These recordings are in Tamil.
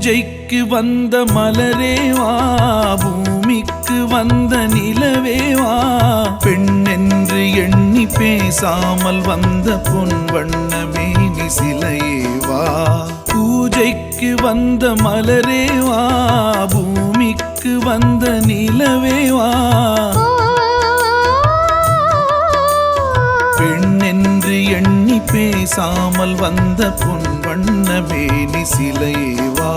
பூஜைக்கு வந்த மலரேவா பூமிக்கு வந்த நிலவேவா பெண் என்று எண்ணி பேசாமல் வந்த பொன் வண்ண மேனி சிலையே பூஜைக்கு வந்த மலரேவா பூமிக்கு வந்த நிலவேவா பெண் என்று எண்ணி பேசாமல் வந்த பொன் வண்ண மேனி சிலைவா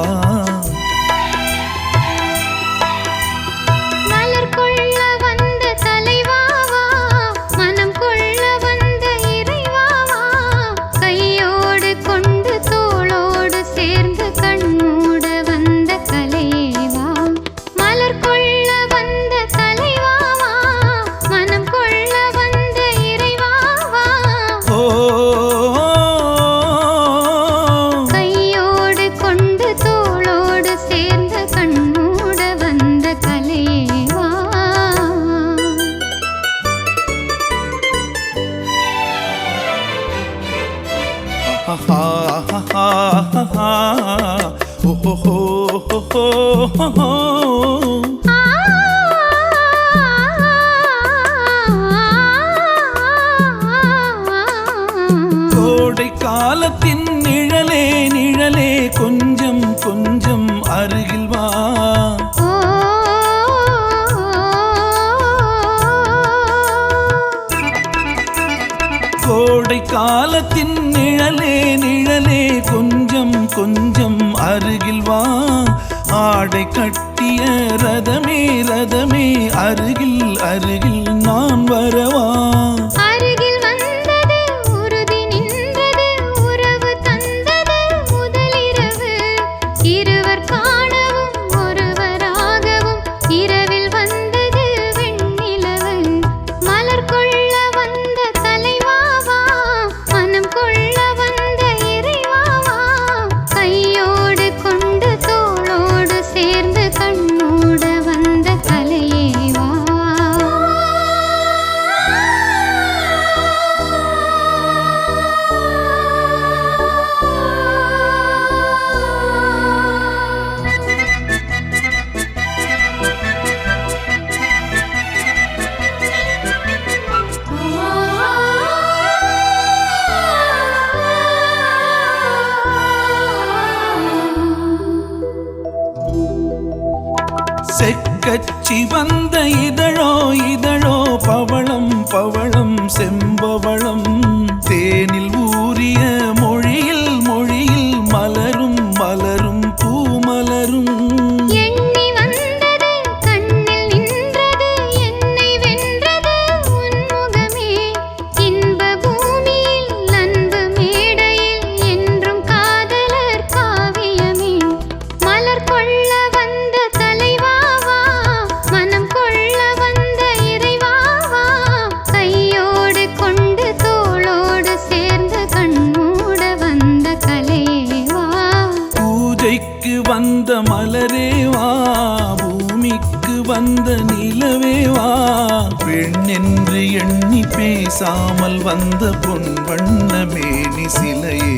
கோடை காலத்தின் நிழலே நிழலே கொஞ்சம் கொஞ்சம் நிழலே நிழலே கொஞ்சம் கொஞ்சம் அருகில் வா. ஆடை கட்டிய ரதமே ரதமே அருகில் அருகில் நான் வரவா. கச்சி வந்த இதழோ இதழோ பவளம் பவளம் செம்பவளம். தேனில் ஊரிய பூமிக்கு வந்த நிலவேவா பெண் என்று எண்ணி பேசாமல் வந்த பொன் வண்ண மேனி சிலையே